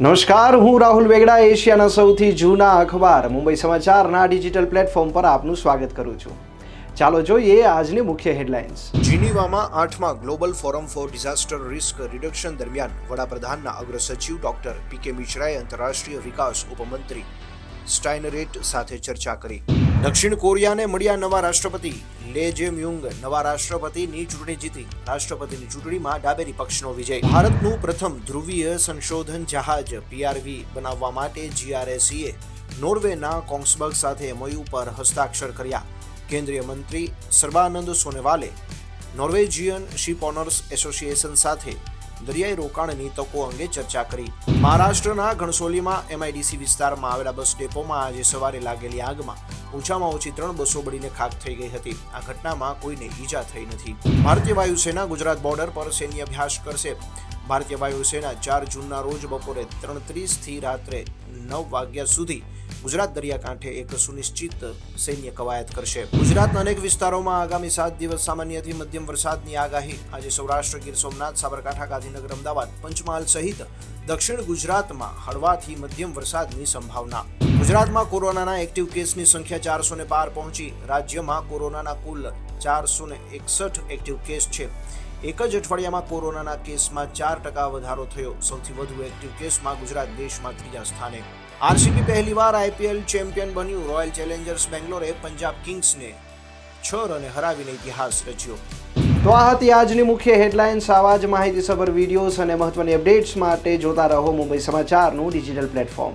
નમસ્કાર, હું રાહુલ વેગડા, એશિયાના સૌથી જૂના અખબાર, મુંબઈ સમાચારના ડિજિટલ પ્લેટફોર્મ પર આપનું સ્વાગત કરું છું. ચાલો જોઈએ આજની મુખ્ય હેડલાઇન્સ. જીનીવામાં આઠમા global forum for disaster risk reduction દરમિયાન વડાપ્રધાનના અગ્ર સચિવ ડોક્ટર પી કે મિશ્રાએ આંતરરાષ્ટ્રીય વિકાસ ઉપમંત્રી સ્ટાઇનરેટ સાથે ચર્ચા કરી. દક્ષિણ કોરિયાને મળ્યા નવા રાષ્ટ્રપતિ. લે જેમ નવા રાષ્ટ્રપતિની ચૂંટણી જીતી. રાષ્ટ્રપતિની ચૂંટણીમાં ડાબેરી પક્ષનો વિજય. ભારતનું પ્રથમ ધ્રુવીય સંશોધન જહાજ પીઆરવી બનાવવા માટે જીઆરએસીએ નોર્વેના કોંગ્સબર્ગ સાથે મયુ પર હસ્તાક્ષર કર્યા. કેન્દ્રીય મંત્રી Sarbananda Sonowal Norwegian ship owners association સાથે દરિયાઈ રોકાણની તકો અંગે ચર્ચા કરી. મહારાષ્ટ્રના ઘણસોલીમાં એમઆઈડીસી વિસ્તારમાં આવેલા બસ ડેપોમાં આજે સવારે લાગેલી આગમાં ઓછામાં ઓછી ત્રણ બસો બળીને ખાક થઈ ગઈ હતી. આ ઘટનામાં કોઈને ઈજા થઈ નથી. ભારતીય વાયુસેના ગુજરાત બોર્ડર પર સૈન્ય અભ્યાસ કરશે. ભારતીય વાયુસેના ચાર જૂનના રોજ બપોરે ત્રણ ત્રીસથી રાત્રે નવ વાગ્યા સુધી ગુજરાત દરિયાકાંઠે એક સુનિશ્ચિત સૈન્ય કવાયત કરશે. ગુજરાતના અનેક વિસ્તારોમાં આગામી સાત દિવસ સામાન્યથી મધ્યમ વરસાદની આગાહી. આજે સૌરાષ્ટ્ર ગીર સોમનાથ, સાબરકાંઠા, ગાંધીનગર, અમદાવાદ, પંચમહાલ સહિત દક્ષિણ ગુજરાતમાં હળવાથી મધ્યમ વરસાદની સંભાવના. ગુજરાતમાં કોરોનાના એક્ટિવ કેસની સંખ્યા ચારસો ને બાર પહોંચી. રાજ્યમાં કોરોનાના કુલ ચારસો એકસઠ એક્ટિવ કેસ છે. એક જ અઠવાડિયામાં કોરોનાના કેસમાં ચાર ટકા વધારો થયો. સૌથી વધુ એક્ટિવ કેસમાં ગુજરાત દેશમાં ત્રીજા સ્થાને. આરસીબી પહેલીવાર આઈપીએલ ચેમ્પિયન બન્યું. રોયલ ચેલેન્જર્સ બેંગ્લોરે પંજાબ કિંગ્સને છ રને હરાવીને ઇતિહાસ રચ્યો. તો આ હતી આજની મુખ્ય હેડલાઇન્સ. આવા જ માહિતીસભર વિડીયોઝ અને મહત્વની અપડેટ્સ માટે જોતા રહો મુંબઈ સમાચારનું ડિજિટલ પ્લેટફોર્મ.